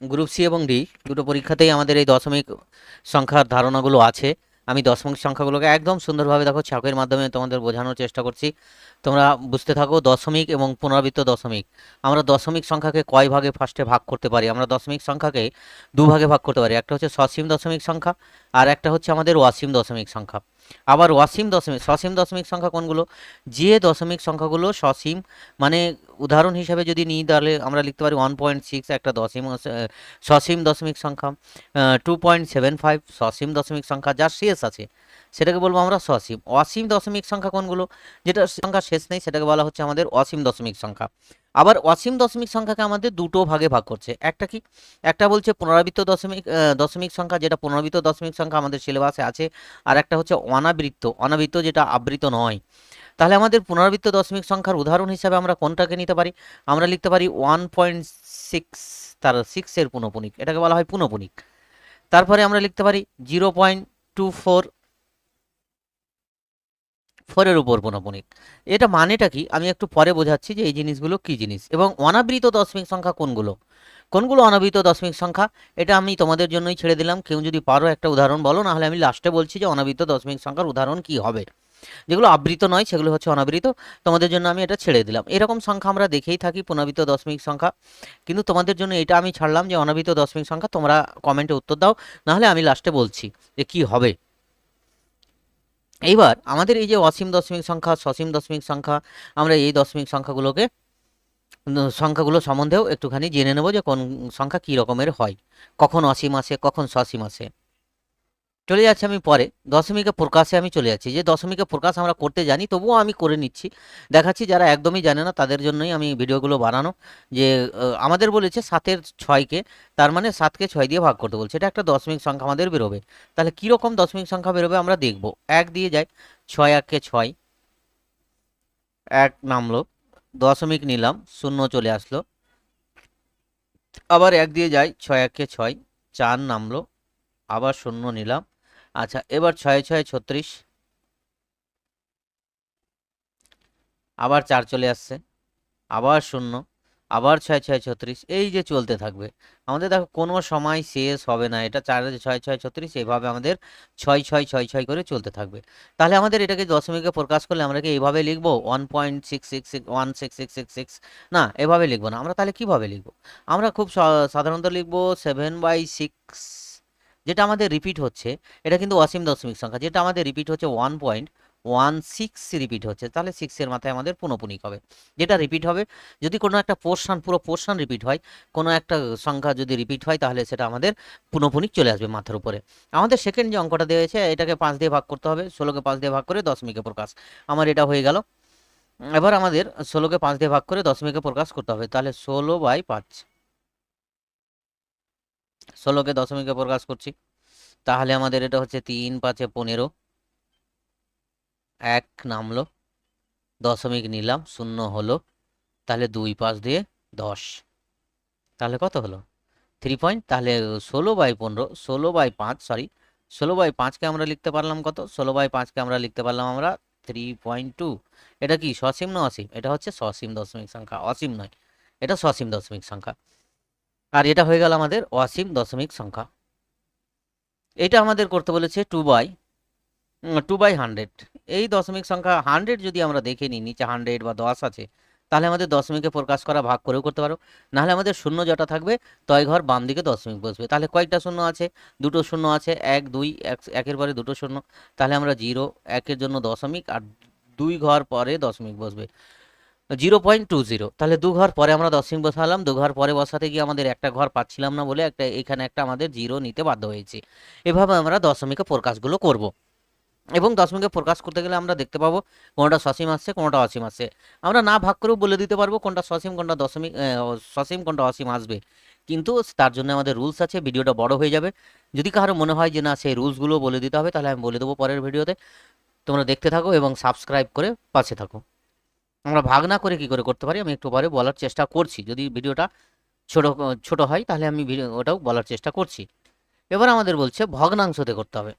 Group C এবং D দুটো পরীক্ষাতেই আমাদের এই দশমিক সংখ্যার ধারণাগুলো আছে। আমি দশমিক সংখ্যাগুলোকে একদম সুন্দরভাবে দেখো ছকের মাধ্যমে তোমাদের বোঝানোর চেষ্টা করছি। তোমরা বুঝতে থাকো দশমিক এবং পুনরাবৃত্ত দশমিক। আমরা দশমিক সংখ্যাকে কয় ভাগে ফার্স্টে ভাগ করতে পারি? আমরা দশমিক সংখ্যাকে দু ভাগে করতে পারি। একটা হচ্ছে সসীম দশমিক সংখ্যা আর একটা হচ্ছে আমাদের ওয়াসিম দশমিক সংখ্যা। আবার অসীম দশমিক, সসীম দশমিক সংখ্যা কোনগুলো? যে দশমিক সংখ্যাগুলো সসীম মানে উদাহরণ হিসাবে যদি নিই, তাহলে আমরা লিখতে পারি ওয়ান পয়েন্ট সিক্স একটা দশম সসীম দশমিক সংখ্যা টু পয়েন্ট সেভেন ফাইভ সসীম দশমিক সংখ্যা, যার শেষ আছে। সেটাকে বলব আমরা সসীম। অসীম দশমিক সংখ্যা কোনগুলো? যেটা সংখ্যা শেষ নেই, সেটাকে বলা হচ্ছে আমাদের অসীম দশমিক সংখ্যা। আবার অসীম দশমিক সংখ্যাকে আমাদের দুটো ভাগে ভাগ করছে। একটা কি? একটা বলছে পুনরাবৃত্ত দশমিক দশমিক সংখ্যা, যেটা পুনরাবৃত্ত দশমিক সংখ্যা আমাদের সিলেবাসে আছে। আর একটা হচ্ছে অনাবৃত্ত। অনাবৃত্ত যেটা আবৃত নয়। তাহলে আমাদের পুনরাবৃত্ত দশমিক সংখ্যার উদাহরণ হিসাবে আমরা কোনটাকে নিতে পারি? আমরা লিখতে পারি ওয়ান পয়েন্ট সিক্স, তার সিক্সের পুনঃপুনিক। এটাকে বলা হয় পুনঃপুনিক। তারপরে আমরা লিখতে পারি জিরো পয়েন্ট টু ফোর ফোরের উপর পুনঃপুনিক এটা মানেটা কি? আমি একটু পরে বোঝাচ্ছি যে এই জিনিসগুলো কি জিনিস। এবং অনাবৃত দশমিক সংখ্যা কোনগুলো? কোনগুলো অনাবৃত দশমিক সংখ্যা? এটা আমি তোমাদের জন্যই ছেড়ে দিলাম। কেউ যদি পারো একটা উদাহরণ বলো, নাহলে আমি লাস্টে বলছি যে অনাবৃত দশমিক সংখ্যার উদাহরণ কি হবে। যেগুলো আবৃত নয়, সেগুলো হচ্ছে অনাবৃত। তোমাদের জন্য আমি এটা ছেড়ে দিলাম। এরকম সংখ্যা আমরা দেখেই থাকি, পুনরাবৃত দশমিক সংখ্যা। কিন্তু তোমাদের জন্য এটা আমি ছাড়লাম যে অনাবৃত দশমিক সংখ্যা তোমরা কমেন্টে উত্তর দাও, নাহলে আমি লাস্টে বলছি যে কি হবে। এইবার আমাদের এই যে অসীম দশমিক সংখ্যা, সসীম দশমিক সংখ্যা, আমরা এই দশমিক সংখ্যাগুলোকে সংখ্যাগুলো সম্বন্ধেও একটুখানি জেনে নেব যে কোন সংখ্যা কী রকমের হয়। কখন অসীম আসে, কখন সসীম আসে। চলে যাচ্ছি আমি পরে। দশমিকে প্রকাশে আমি চলে যাচ্ছি। যে দশমিকে প্রকাশ আমরা করতে জানি, তবুও আমি করে নিচ্ছি। দেখাচ্ছি যারা একদমই জানে না, তাদের জন্যই আমি ভিডিওগুলো বানানো। যে আমাদের বলেছে সাতের ছয়কে, তার মানে সাতকে ছয় দিয়ে ভাগ করতে বলছে। এটা একটা দশমিক সংখ্যা আমাদের বেরোবে। তাহলে কীরকম দশমিক সংখ্যা বেরোবে আমরা দেখব। এক দিয়ে যাই। ছয় এককে ছয়। এক নামলো। দশমিক নিলাম। শূন্য চলে আসলো। আবার এক দিয়ে যাই। ছয় এককে ছয়। চার নামলো। আবার শূন্য নিলাম। আচ্ছা এবার ছয় ছয় ছত্রিশ। আবার চার চলে আসছে। আবার শূন্য, আবার ছয় ছয় ছত্রিশ, এই যে চলতে থাকবে। আমাদের দেখো কোনো সময় শেষ হবে না, এটা চার ছয় ছয় ছত্রিশ এইভাবে আমাদের ছয় ছয় ছয় ছয় করে চলতে থাকবে। তাহলে আমাদের এটাকে দশমিকে প্রকাশ করলে আমরা কি এইভাবে লিখব? One point six six six, one six six six six, না, এভাবে লিখব না। আমরা তাহলে কীভাবে লিখব? আমরা খুব সাধারণত লিখব সেভেন বাই সিক্স যেটা আমাদের রিপিট হচ্ছে, এটা কিন্তু অসীম দশমিক সংখ্যা। যেটা আমাদের রিপিট হচ্ছে one point one six repeat হচ্ছে, তাহলে সিক্সের মাথায় আমাদের পুনঃপুনিক হবে। যেটা রিপিট হবে, যদি কোনো একটা পোর্শন পুরো পোর্শন রিপিট হয়, কোনো একটা সংখ্যা যদি রিপিট হয়, তাহলে সেটা আমাদের পুনঃপুনিক চলে আসবে মাথার উপরে। আমাদের সেকেন্ড যে অঙ্কটা দেওয়া হয়েছে, এটাকে পাঁচ দিয়ে ভাগ করতে হবে, ষোলোকে পাঁচ দিয়ে ভাগ করে দশমিকে প্রকাশ। আমার এটা হয়ে গেল। এবার আমাদের ষোলোকে পাঁচ দিয়ে ভাগ করে দশমিকে প্রকাশ করতে হবে, তাহলে ষোলো বাই পাঁচ। ষোলোকে দশমিকে প্রকাশ করছি। তাহলে আমাদের এটা হচ্ছে তিন পাঁচে পনেরো। এক নামলো। দশমিক নিলাম, শূন্য হলো। তাহলে দুই পাঁচ দিয়ে দশ। তাহলে কত হলো? থ্রি পয়েন্ট তাহলে ষোলো বাই পনেরো, ষোলো বাই পাঁচ সরি ষোলো বাই পাঁচকে আমরা লিখতে পারলাম কত? ষোলো বাই পাঁচকে আমরা লিখতে পারলাম আমরা থ্রি পয়েন্ট টু এটা কি সসীম না অসীম? এটা হচ্ছে সসীম দশমিক সংখ্যা। অসীম নয়, এটা সসীম দশমিক সংখ্যা। আর এটা হয়ে গেল আমাদের অসীম দশমিক সংখ্যা। এটা আমাদের করতে বলেছে two by two by hundred এই দশমিক সংখ্যা হান্ড্রেড যদি আমরা দেখে নিই, নিচে হান্ড্রেড বা দশ আছে, তাহলে আমাদের দশমিকে প্রকাশ করা ভাগ করেও করতে পারো। নাহলে আমাদের শূন্য যটা থাকবে, তয় ঘর বাম দিকে দশমিক বসবে। তাহলে কয়েকটা শূন্য আছে, দুটো শূন্য আছে, এক, দুই, এক, একের পরে দুটো শূন্য। তাহলে আমরা জিরো একের জন্য দশমিক, আর দুই ঘর পরে দশমিক বসবে। জিরো পয়েন্ট টু জিরো তাহলে দু ঘর পরে আমরা দশমিক বসালাম, দু ঘর পরে বসাতে গিয়ে আমাদের একটা ঘর পাচ্ছিলাম না বলে একটা, এখানে একটা আমাদের জিরো নিতে বাধ্য হয়েছি। এভাবে আমরা দশমিকে প্রকাশগুলো করব। এবং দশমিকে প্রকাশ করতে গেলে আমরা দেখতে পাবো কোনটা সসীম আসছে, কোনটা অসীম আসছে। আমরা না ভাগ করেও বলে দিতে পারব কোনটা সসীম, কোনটা দশমিক সসীম, কোনটা অসীম আসবে। কিন্তু তার জন্য আমাদের রুলস আছে ভিডিওটা বড় হয়ে যাবে। যদি কারও মনে হয় যে না, সেই রুলসগুলো বলে দিতে হবে, তাহলে আমি বলে দেবো পরের ভিডিওতে তোমরা দেখতে থাকো এবং সাবস্ক্রাইব করে পাশে থাকো। আমরা ভাগ না করে কি করে করতে পারি? আমি একটু পরে বলার চেষ্টা করছি। যদি ভিডিওটা ছোট ছোট হয়, তাহলে আমি ওটাও বলার চেষ্টা করছি। এবার আমাদের বলছে, ভগ্নাংশতে করতে হবে।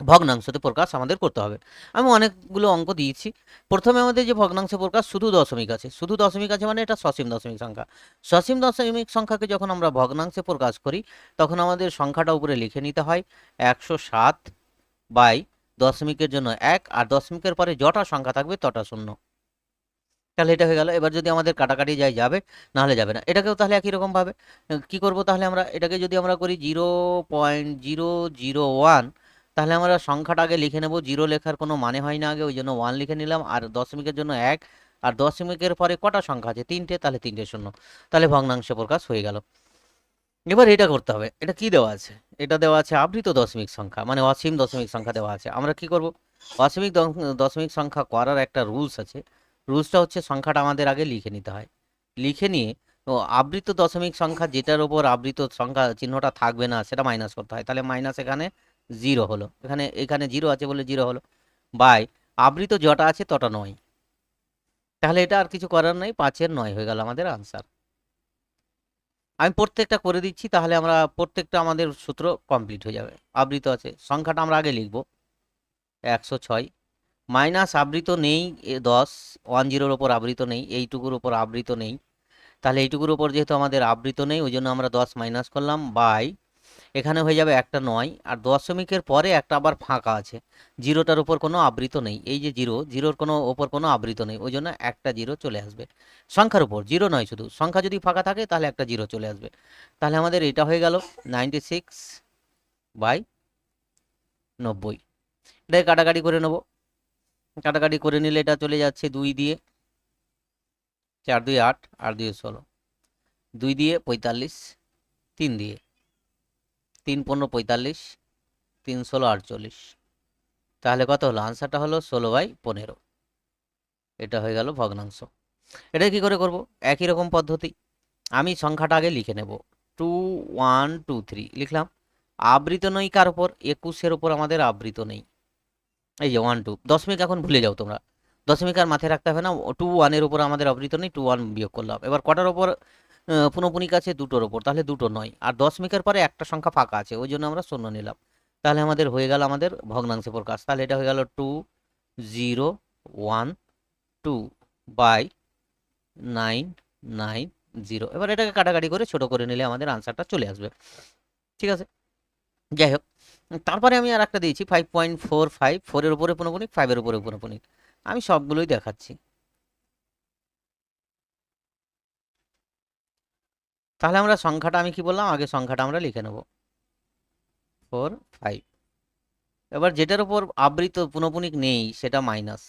ভগ্নাংশতে প্রকাশ আমাদের করতে হবে। আমি অনেকগুলো অঙ্ক দিয়েছি। প্রথমে আমাদের যে ভগ্নাংশে প্রকাশ, শুধু দশমিক আছে। শুধু দশমিক আছে মানে এটা সসীম দশমিক সংখ্যা। সসীম দশমিক সংখ্যাকে যখন আমরা ভগ্নাংশে প্রকাশ করি, তখন আমাদের সংখ্যাটা উপরে লিখে নিতে হয়, একশো সাত বাই দশমিকের জন্য এক, আর দশমিকের পরে যটা সংখ্যা থাকবে তটা শূন্য। তাহলে এটা হয়ে গেল। এবার যদি আমাদের কাটাকাটি যায় যাবে, নাহলে যাবে না। এটাকেও তাহলে একই রকম ভাবে কি করব তাহলে আমরা, এটাকে যদি আমরা করি zero point zero zero one, তাহলে আমরা সংখ্যাটা আগে লিখে নেব। জিরো লেখার কোনো মানে হয় না আগে, ওই জন্য ওয়ান লিখে নিলাম, আর দশমিকের জন্য এক, আর দশমিকের পরে কটা সংখ্যা আছে? তিনটে, তাহলে তিনটে শূন্য। তাহলে ভগ্নাংশ প্রকাশ হয়ে গেল। এবার এটা করতে হবে। এটা কি দেওয়া আছে? এটা দেওয়া আছে আবৃত দশমিক সংখ্যা মানে অসীম দশমিক সংখ্যা দেওয়া আছে। আমরা কি করব? অসীমিক দশমিক সংখ্যা করার একটা রুলস আছে। রুলসটা হচ্ছে সংখ্যাটা আমাদের আগে লিখে নিতে হয়। লিখে নিয়ে ও আবৃত দশমিক সংখ্যা যেটার ওপর আবৃত সংখ্যা চিহ্নটা থাকবে না, সেটা মাইনাস করতে হয়। তাহলে মাইনাস এখানে জিরো হলো। এখানে এখানে জিরো আছে বলে জিরো হলো। বাই আবৃত যটা আছে তটা নয়। তাহলে এটা আর কিছু করার নেই, পাঁচের নয় হয়ে গেল আমাদের আনসার আমি প্রত্যেকটা করে দিচ্ছি, তাহলে আমরা প্রত্যেকটা আমাদের সূত্র কমপ্লিট হয়ে যাবে। আবৃত আছে, সংখ্যাটা আমরা আগে লিখব। একশো ছয়। মাইনাস আবৃত নেই দশ ওয়ান জিরোর ওপর আবৃত নেই, এইটুকুর ওপর আবৃত নেই। তাহলে এইটুকুর ওপর যেহেতু আমাদের আবৃত নেই, ওই জন্য আমরা দশ মাইনাস করলাম বাই এখানে হয়ে যাবে একটা নয়, আর দশমিকের পরে একটা আবার ফাঁকা আছে। জিরোটার উপর কোনো আবৃত নেই, এই যে জিরো জিরোর কোনো ওপর কোনো আবৃত নেই, ওই জন্য একটা জিরো চলে আসবে। সংখ্যার উপর জিরো নয় শুধু, সংখ্যা যদি ফাঁকা থাকে তাহলে একটা জিরো চলে আসবে। তাহলে আমাদের এটা হয়ে গেল নাইনটি সিক্স বাই নব্বই। এটাকে কাটাকাটি করে নেব। কাটাকাটি করে নিলে এটা চলে যাচ্ছে দুই দিয়ে চার দুই আট আর দুই ষোলো। দুই দিয়ে পঁয়তাল্লিশ, তিন দিয়ে। তিন পনেরো পঁয়তাল্লিশ, তিন ষোলো আটচল্লিশ। তাহলে কত হলো? আনসারটা হলো ষোলো বাই পনেরো। এটা হয়ে গেল ভগ্নাংশ। এটা কি করে করব? একই রকম পদ্ধতি। আমি সংখ্যাটা আগে লিখে নেব। টু ওয়ান, টু থ্রি লিখলাম। আবৃত নই কার ওপর একুশের ওপর আমাদের আবৃত নেই। এই যে ওয়ান টু দশমিক এখন ভুলে যাও তোমরা। দশমিক আর মাথায় রাখতে হবে না টু ওয়ানের উপর আমাদের আবৃত নেই টু ওয়ান বিয়োগ করলাম এবার কটার ওপর পুনপুনিক আছে? দুটোর ওপর তাহলে দুটো নয়। আর দশমিকের পরে একটা সংখ্যা ফাঁকা আছে, ওই জন্য আমরা শূন্য নিলাম। তাহলে আমাদের হয়ে গেল আমাদের ভগ্নাংশে প্রকাশ। তাহলে এটা হয়ে গেল two zero one two by nine nine zero এবার এটাকে কাটাকাটি করে ছোট করে নিলে আমাদের আনসারটা চলে আসবে। ঠিক আছে? যাই হোক। তারপরে আমি আর একটা দিয়েছি ফাইভ পয়েন্ট ফোর ফাইভ ফোরের উপরে পুনপুনিক ফাইভের উপরে পুনপুনিক। আমি সবগুলোই দেখাচ্ছি। তাহলে আমরা সংখ্যাটা, আমি কি বললাম? আগে সংখ্যাটা আমরা লিখে নেব। ফোর ফাইভ এবার যেটার উপর আবৃত পুনপুনিক নেই, সেটা মাইনাস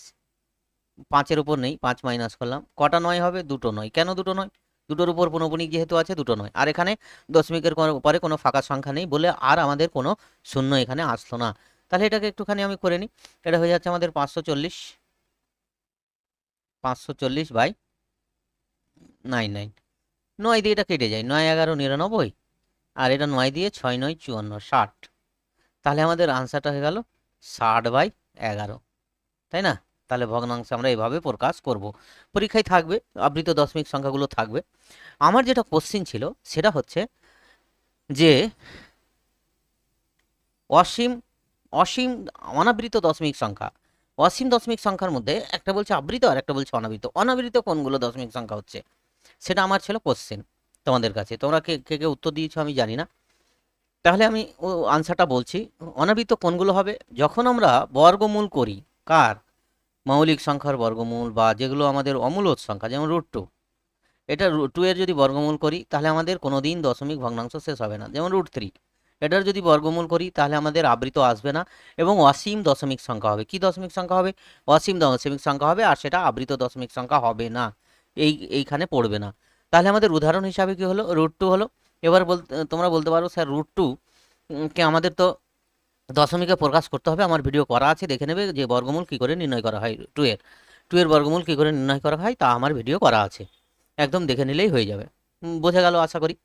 পাঁচের উপর নেই, পাঁচ মাইনাস করলাম। কটা নয় হবে? দুটো নয়। কেন দুটো নয়? দুটোর উপর পুনপুনিক যেহেতু আছে, দুটো নয়। আর এখানে দশমিকের কোনো- পরে কোনো ফাঁকা সংখ্যা নেই বলে আর আমাদের কোনো শূন্য এখানে আসলো না। তাহলে এটাকে একটুখানি আমি করে নিই। এটা হয়ে যাচ্ছে আমাদের পাঁচশো চল্লিশ। পাঁচশো চল্লিশ বাই নাইন নাইন। নয় দিয়ে এটা কেটে যায়। নয়, এগারো, নিরানব্বই। আর এটা নয় দিয়ে ছয়, নয়, চুয়ান্ন, ষাট। তাহলে আমাদের আনসারটা হয়ে গেল ষাট বাই এগারো। তাই না? তাহলে ভগ্নাংশ আমরা এভাবে প্রকাশ করব। পরীক্ষায় থাকবে, আবৃত দশমিক সংখ্যাগুলো থাকবে। আমার যেটা কোশ্চিন ছিল, সেটা হচ্ছে যে অসীম অসীম অনাবৃত দশমিক সংখ্যা, অসীম দশমিক সংখ্যার মধ্যে একটা বলছে আবৃত আর একটা বলছে অনাবৃত। অনাবৃত কোনগুলো দশমিক সংখ্যা হচ্ছে? সেটা আমার ছিল কোশ্চেন তোমাদের কাছে। তোমরা কে কে কে উত্তর দিয়েছ আমি জানি না। তাহলে আমি আনসারটা বলছি, অনাবৃত কোনগুলো হবে? যখন আমরা বর্গমূল করি, কার? মৌলিক সংখ্যার বর্গমূল বা যেগুলো আমাদের অমূলত সংখ্যা, যেমন রুট টু এটা টু এর যদি বর্গমূল করি, তাহলে আমাদের কোনো দিন দশমিক ভগ্নাংশ শেষ হবে না। যেমন রুট থ্রি এটার যদি বর্গমূল করি, তাহলে আমাদের আবৃত আসবে না এবং অসীম দশমিক সংখ্যা হবে। কি দশমিক সংখ্যা হবে? অসীম দশমিক সংখ্যা হবে আর সেটা আবৃত দশমিক সংখ্যা হবে না। এই, এইখানে পড়বে না। তাহলে আমাদের উদাহরণ হিসাবে কি হলো? রুট টু হলো। এবার বলতে তোমরা বলতে পারো স্যার রুট টু কে আমাদের তো দশমিকে প্রকাশ করতে হবে। আমার ভিডিও করা আছে, দেখে নেবে যে বর্গমূল কী করে নির্ণয় করা হয়। টু এর টু এর বর্গমূল কী করে নির্ণয় করা হয় তা আমার ভিডিও করা আছে। একদম দেখে নিলেই হয়ে যাবে। বোঝা গেল আশা করি।